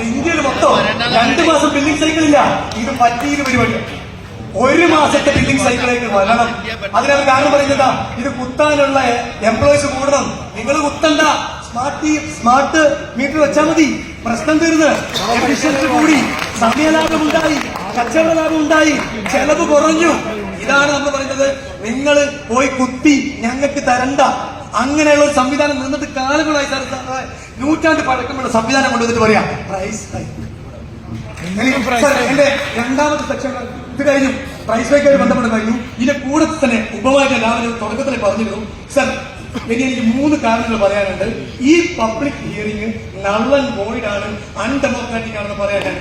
ഇന്ത്യയിൽ മൊത്തം രണ്ട് മാസം ബില്ലിംഗ് സൈക്കിൾ ഇല്ല. ഇത് പറ്റിയൊരു പരിപാടി. ഒരു മാസത്തെ ബില്ലിംഗ് സൈക്കിളേക്ക് വരണം. അതിനവർ കാരണം പറയുന്നത് ഇത് കുത്താനുള്ള എംപ്ലോയീസ് കൂടണം. നിങ്ങൾ കുത്തണ്ട. സ്മാർട്ട് സ്മാർട്ട് മീറ്റർ വെച്ചാൽ മതി. പ്രശ്നം തീർന്ന്. എഫിഷ്യൻസി കൂടി. സമയലാഭം ഉണ്ടായി. കച്ചവട ലാഭം ഉണ്ടായി. ചെലവ് കുറഞ്ഞു. ഇതാണ് നമ്മൾ പറയുന്നത്. നിങ്ങൾ പോയി കുത്തി ഞങ്ങൾക്ക് തരണ്ട. അങ്ങനെയുള്ള ഒരു സംവിധാനം നിന്നിട്ട് കാലങ്ങളായി നൂറ്റാണ്ട് പഴക്കമുള്ള സംവിധാനം കൊണ്ടുവന്നിട്ട് പറയാം. പ്രൈസ് എന്റെ രണ്ടാമത്തെ സെക്ഷൻ ഇത് കഴിഞ്ഞു. പ്രൈസ് ഹൈക്കായി ബന്ധപ്പെട്ട് കഴിഞ്ഞു ഇതിന്റെ കൂടെ തന്നെ ഉപവാച രാവിലെ തുടക്കത്തിൽ പറഞ്ഞിരുന്നു. സർ ഇനി എനിക്ക് മൂന്ന് കാരണങ്ങൾ പറയാനുണ്ട്. ഈ public hearing null and void ആണ് അൺഡെമോക്രാറ്റിക് ആണെന്ന് പറയാൻ ഞാൻ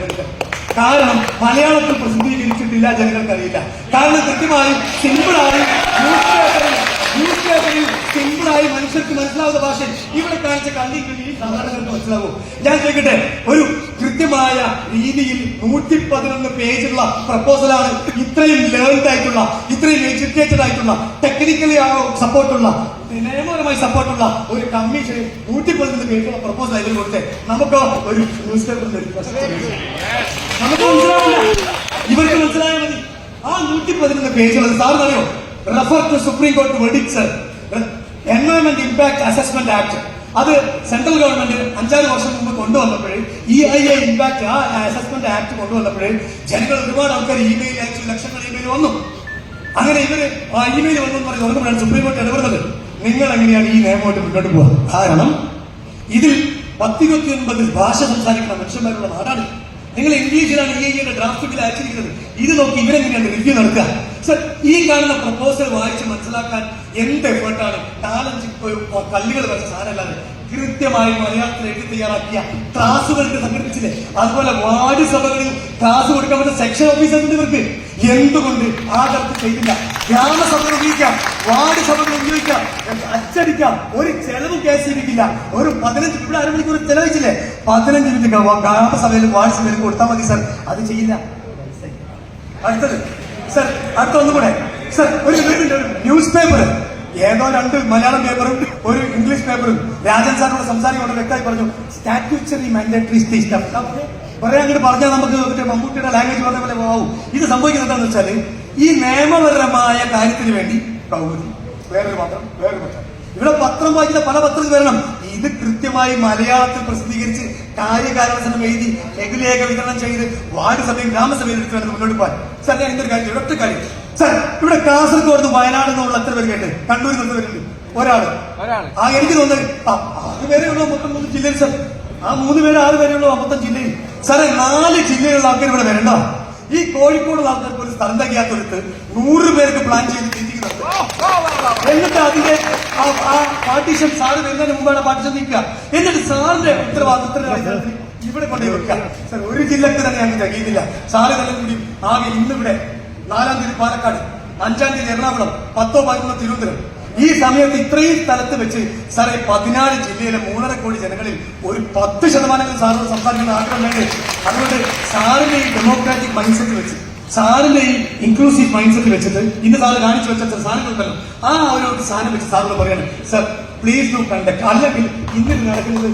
കാരണം മലയാളത്തിൽ പ്രസിദ്ധീകരിച്ചിട്ടില്ല ജനങ്ങൾക്ക് അറിയില്ല കാരണം കൃത്യമായും സിമ്പിളായി ന്യൂസ് പേപ്പറിൽ പേപ്പറിൽ സിമ്പിളായി മനുഷ്യർക്ക് മനസ്സിലാവുന്ന ഭാഷയിൽ ഇവിടെ കാണിച്ച കിള്ളി സാധാരണക്കാർക്ക് മനസ്സിലാവും. ഞാൻ ചോദിക്കട്ടെ ഒരു കൃത്യമായ രീതിയിൽ നൂറ്റി പതിനൊന്ന് പേജുള്ള പ്രപ്പോസലാണ് ഇത്രയും ലേൺഡ് ആയിട്ടുള്ള ഇത്രയും എഡ്യൂക്കേറ്റഡ് ആയിട്ടുള്ള ടെക്നിക്കലി സപ്പോർട്ടുള്ള നിയമപരമായി സപ്പോർട്ടുള്ള ഒരു കമ്മീഷൻ നൂറ്റി പതിനൊന്ന് പേജുള്ള പ്രപ്പോസൽ അതിൽ കൊടുത്തേ. നമുക്ക് ഒരു ന്യൂസ് പേപ്പറിൽ നമുക്ക് മനസ്സിലാവില്ല? ഇവർക്ക് മനസ്സിലായാൽ മതി. ആ നൂറ്റി പതിനൊന്ന് പേജുള്ളത് സാറിന് അറിയോ? റെഫർ ടു സുപ്രീം കോടതി വെഡിക്സ് എൻവയോൺമെന്റ് ഇമ്പാക്ട് അസസ്മെന്റ് ആക്ട് അത് സെൻട്രൽ ഗവൺമെന്റ് അഞ്ചാറ് വർഷം മുമ്പ് കൊണ്ടുവന്നപ്പോഴേ ഇ ഐ എ ഇമ്പാക്ട് ആ അസസ്മെന്റ് ആക്ട് കൊണ്ടുവന്നപ്പോഴേ ജനങ്ങൾ ഒരുപാട് ആൾക്കാർ ഇമെയിൽ അയച്ചു ലക്ഷങ്ങൾ ഇമെയിൽ വന്നു. അങ്ങനെ ഇവർ ഇമെയിൽ വന്നു എന്ന് പറഞ്ഞ് സുപ്രീം കോർട്ട് ഇടപെടുന്നത്. നിങ്ങൾ എങ്ങനെയാണ് ഈ നിയമമായിട്ട് മുന്നോട്ട് പോകുന്നത് കാരണം ഇതിൽ പത്തിരുപത്തി ഒൻപത് ഭാഷ സംസാരിക്കുന്ന മനുഷ്യന്മാരുള്ള നാടാണ്. നിങ്ങൾ ഇംഗ്ലീഷിലാണ് ഇ ഐയുടെ ഡ്രാഫ്റ്റ് ബിൽ അയച്ചിരിക്കുന്നത്. ഇത് നോക്കി ഇവരെങ്ങനെയാണ് റിവ്യൂ നടത്തുക? ഈ കാണുന്ന പ്രപ്പോസൽ വായിച്ച് മനസ്സിലാക്കാൻ എന്ത് എഫേർട്ടാണ് ടാലഞ്ച് കല്ലുകൾ വെച്ച സാധനമല്ലാതെ കൃത്യമായി മലയാളത്തിൽ എഴുതി തയ്യാറാക്കിയ ക്ലാസുകൾക്ക് സംഘടിപ്പിച്ചില്ലേ? അതുപോലെ വാർഡ് സഭകളിൽ ക്ലാസ് കൊടുക്കാൻ പറ്റുന്ന സെക്ഷൻ ഓഫീസറിന്റെ ഇവർക്ക്. എന്തുകൊണ്ട് ആ തരത്തിൽ ചെയ്തില്ല? ഗ്രാമസഭകൾ ഉപയോഗിക്കാം വാർഡ് സഭകൾ ഉപയോഗിക്കാം അച്ചടിക്കാം. ഒരു ചെലവ് കേസ് കേസിരിക്കില്ല ഒരു പതിനഞ്ച് ഇവിടെ അരമണിക്കൂർ ചെലവഴിച്ചില്ലേ? പതിനഞ്ച് മിനിറ്റ് ഗ്രാമസഭയിലും വാർഡ് സഭയിലും കൊടുത്താൽ മതി സർ അത് ചെയ്യില്ല. അടുത്തത്. സർ അടുത്ത ഒന്നും സർ ഒരു ന്യൂസ് പേപ്പർ ഏതോ രണ്ട് മലയാളം പേപ്പറും ഒരു ഇംഗ്ലീഷ് പേപ്പറും രാജൻ സാറിനോട് സംസാരിക്കുന്നത് വ്യക്തമായി പറഞ്ഞു സ്റ്റാറ്റ്യൂച്ചറി മാൻഡേറ്ററി സ്റ്റേറ്റ് കുറെ അങ്ങോട്ട് പറഞ്ഞാൽ നമുക്ക് മറ്റേ മമ്മൂട്ടിയുടെ ലാംഗ്വേജ് പറഞ്ഞ പോലെ പോവും ഇത് സംഭവിക്കുന്നത് എന്താണെന്ന് വെച്ചാൽ ഈ നിയമപരമായ കാര്യത്തിന് വേണ്ടി വേറൊരു പത്രം വേറൊരു പത്രം. ഇവിടെ പത്രം വായിക്കുന്ന പല പത്രങ്ങൾ വരണം. ഇത് കൃത്യമായി മലയാളത്തിൽ പ്രസിദ്ധീകരിച്ച് കാര്യകാരണസനം എഴുതി ലഘുലേഖ വിതരണം ചെയ്ത് വാർഡ് സഭയും ഗ്രാമസഭയും എടുത്തു മുന്നോട്ട് പോകാൻ. സാർ ഞാൻ ഇന്നൊരു കാര്യം ഒറ്റ കാര്യം. സാർ ഇവിടെ കാസർഗോഡ് നിന്ന് വയനാട് നിന്നുള്ള എത്ര പേര് കേട്ട്. കണ്ണൂരിൽ നിന്ന് വരുന്നുണ്ട്. ഒരാൾ. ആ എനിക്ക് തോന്നുന്നത് ആറ് പേരേ ഉള്ളൂ മൊത്തം മൂന്ന് ജില്ലയിൽ സാർ. ആ മൂന്ന് പേര് ആറ് പേരേ ഉള്ളൂ മൊത്തം ജില്ലയിൽ. സാറേ നാല് ജില്ലയിലുള്ള ആൾക്കാർ ഇവിടെ വരണ്ട. ഈ കോഴിക്കോട് ആൾക്കാർക്ക് ഒരു സ്ഥലം തികയാത്തൊരുത്ത് നൂറ് പേർക്ക് പ്ലാൻ ചെയ്ത് എന്നിട്ട് അതിന്റെ ആ- പാർട്ടീഷൻ സാറ് വരുന്നതിന് മുമ്പാണ് പാർട്ടീഷൻ നിൽക്കുക. എന്നിട്ട് സാറിന്റെ ഉത്തരവാദിത്തത്തിന്റെ ഇവിടെ കൊണ്ടേ വെക്കുക. സാർ ഒരു ജില്ലക്ക് തന്നെ ഞാൻ തികയുന്നില്ല സാറ് തന്നെ കൂടി ആകെ ഇന്നിവിടെ നാലാം തീയതി പാലക്കാട് അഞ്ചാം തീയതി എറണാകുളം പത്തോ പതിനൊന്നോ തിരുവനന്തപുരം. ഈ സമയത്ത് ഇത്രയും സ്ഥലത്ത് വെച്ച് സാറേ പതിനാല് ജില്ലയിലെ മൂന്നര കോടി ജനങ്ങളിൽ ഒരു പത്ത് ശതമാനം സാറിനോട് സംസാരിക്കുന്ന ആഗ്രഹം വേണ്ടേ അതുകൊണ്ട് സാറിന്റെ ഈ ഡെമോക്രാറ്റിക് മൈൻഡ് സെറ്റ് വെച്ച് സാറിന്റെ ഈ ഇൻക്ലൂസീവ് മൈൻഡ് സെറ്റ് വെച്ചിട്ട് ഇന്ന് സാറ് കാണിച്ചു വെച്ച ചില സാധനങ്ങളുണ്ടല്ലോ. ആ ഒരു സാധനം വെച്ച് സാറിനോട് പറയാണ് സർ പ്ലീസ് ഡു കണ്ടക്ട് അല്ലെങ്കിൽ ഇന്ന് നടക്കുന്നത്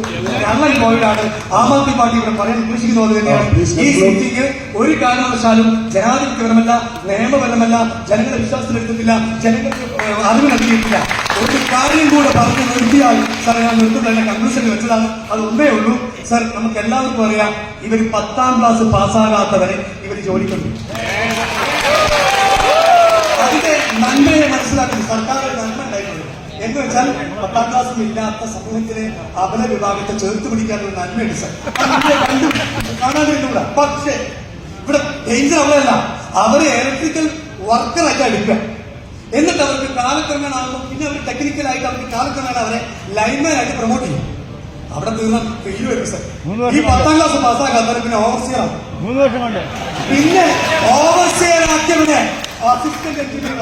കള്ളൻ കോവിഡാണ് ആം ആദ്മി പാർട്ടി ഇവിടെ പറയാൻ ഉദ്ദേശിക്കുന്നത് തന്നെയാണ്. ഈ സീറ്റിംഗ് ഒരു കാരണവശാലും ജനാധിപത്യപരമല്ല നിയമപരമല്ല വിശ്വാസത്തിൽ വിശ്വാസത്തിലെടുത്തിട്ടില്ല ജനങ്ങൾക്ക് അറിവ് നൽകിയിട്ടില്ല. ഒരു കാര്യം കൂടെ പറഞ്ഞു നിർത്തിയാൽ സാർ ഞാൻ നിർത്തുന്നതിന്റെ കൺക്ലൂഷൻ വെച്ചതാണ്. അത് ഒന്നേ ഉള്ളൂ. സാർ നമുക്ക് എല്ലാവർക്കും അറിയാം ഇവർ പത്താം ക്ലാസ് പാസ്സാകാത്തവരെ ഇവർ ജോലിക്കുണ്ട് അതിന്റെ നന്മയെ മനസ്സിലാക്കുന്നു. സർക്കാർ നന്മ ഉണ്ടായിട്ടുണ്ട്. എന്ന് വെച്ചാൽ പത്താം ക്ലാസ് ഇല്ലാത്ത സമൂഹത്തിലെ അപല വിഭാഗത്തെ ചേർത്ത് പിടിക്കാനുള്ള നന്മയുണ്ട് സാർ. കാണാതിരുന്നുകൂടാ പക്ഷേ ഇവിടെ ഡേഞ്ചർ അവിടെയല്ല അവരെ ഇലക്ട്രിക്കൽ വർക്കറായിട്ട് എടുക്കുക എന്നിട്ട് അവർക്ക് കാലക്രമേണ ആകുമ്പോൾ പിന്നെ അവർ ടെക്നിക്കലായിട്ട് അവർക്ക് കാലക്രമേണ അവരെ ലൈൻമാൻ ആയിട്ട് പ്രൊമോട്ട് ചെയ്യും. അവിടെ തീർന്നാൽ ഫെയിൽ വരും സർ ഈ പത്താം ക്ലാസ് പാസ്സാക്കാത്തവരെ പിന്നെ ഓവർസിയർ കൊണ്ട്. പിന്നെ ഓവർസിയർ ആക്കിയവനെ അസിസ്റ്റന്റ് എഞ്ചിനീയർ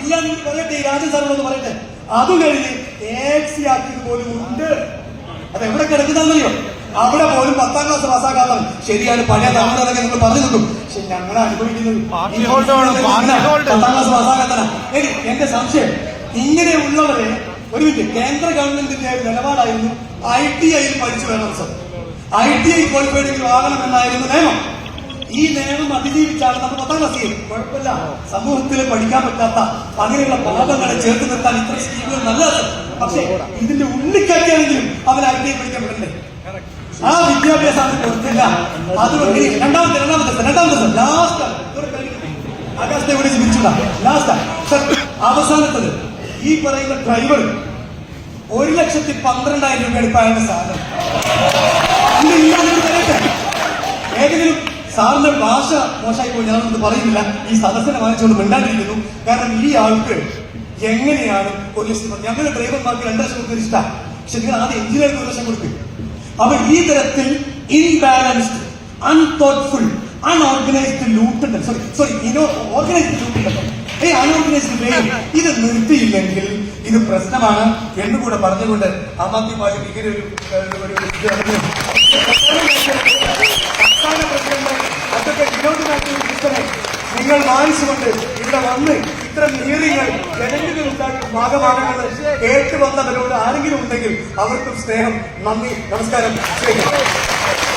ഇല്ല നിങ്ങൾ പറയട്ടെ ഈ രാജൻ സാറിനോട് പറയട്ടെ. അത് കഴിഞ്ഞ് എക്സി ആക്കിയത് പോലും ഉണ്ട്. അത് എവിടെ കിടക്കുന്നറിയോ അവിടെ പോലും പത്താം ക്ലാസ് പാസ്സാക്കാത്തവൻ ശരിയാണ് പഴയ തമിഴ്നാടൊക്കെ നിങ്ങൾ പറഞ്ഞു നിൽക്കും. പക്ഷെ ഞങ്ങൾ അനുഭവിക്കുന്നത്. പത്താം ക്ലാസ് പാസ്സാക്കാത്തന എന്റെ സംശയം ഇങ്ങനെയുള്ളവരെ ഒരു മിനിറ്റ് കേന്ദ്ര ഗവൺമെന്റിന്റെ നിലപാടായിരുന്നു ഐ ടി ഐയിൽ പഠിച്ചു വേണം sir. I T I qualified ആകണമെന്നായിരുന്നു നിയമം. ഈ നിയമം അതിജീവിച്ചാണ് നമ്മൾ പത്താം ക്ലാസ് ചെയ്യും കുഴപ്പമില്ല. സമൂഹത്തിൽ പഠിക്കാൻ പറ്റാത്ത അങ്ങനെയുള്ള പാപങ്ങളെ ചേർത്ത് നിർത്താൻ ഇത്ര സ്കീമുകൾ നല്ലത് പക്ഷേ ഇതിന്റെ ഉള്ളിക്കാറ്റിയാണെങ്കിലും അവൻ ഐ ടി ഐ പഠിക്കാൻ പറ്റണ്ടേ ആ വിദ്യാഭ്യാസം അത് കൊടുത്തില്ല അതുകൊണ്ട് രണ്ടാമത്തെ രണ്ടാമത്തെ ദിവസം രണ്ടാമത്തെ ദിവസം ലാസ്റ്റ് ആകാശത്തെ വിളിച്ച് വിളിച്ചുള്ള ലാസ്റ്റ് അവസാനത്തത്. ഈ പറയുന്ന ഡ്രൈവർ ഒരു ലക്ഷത്തി പന്ത്രണ്ടായിരം രൂപ ഇപ്പൊ സാധനം. ഏതെങ്കിലും സാറിന്റെ ഭാഷ മോശമായി പോയി. ഞാനൊന്നും പറയുന്നില്ല. ഈ സദസ്സിനെ വാങ്ങിച്ചുകൊണ്ട് മിണ്ടാണ്ടിരിക്കുന്നു. കാരണം ഈ ആൾക്ക് എങ്ങനെയാണ് പോലീസ് ഞങ്ങളുടെ ഡ്രൈവർമാർക്ക് രണ്ട് ലക്ഷം കൊടുക്കുന്ന ഇഷ്ടമാണ് പക്ഷെ നിങ്ങൾ ആദ്യം എഞ്ചിനീയർക്ക് ഒരു ലക്ഷം കൊടുക്കും. അപ്പൊ ഈ തരത്തിൽ imbalanced unthoughtful unorganised loot sorry sorry ഇനോ organised loot a unorganised way ഇത് നിർത്തിയില്ലെങ്കിൽ ഇത് പ്രശ്നമാണ് എന്ന് കൂടെ പറഞ്ഞുകൊണ്ട് ആം ആദ്മി പാർട്ടി ഇങ്ങനെ ഒരു ഒരു പ്രസിഡന്റ് അതൊക്കെ വിനോദ് മാത്യു നിങ്ങൾ മാനിച്ചുകൊണ്ട് ഇവിടെ വന്ന് ഇത്തരം നീറികൾ ജനങ്ങളിൽ ഉണ്ടാക്കി ഭാഗമാകങ്ങൾ കേട്ടു വന്നവരോട് ആരെങ്കിലും ഉണ്ടെങ്കിൽ അവർക്കും സ്നേഹം. നന്ദി. നമസ്കാരം.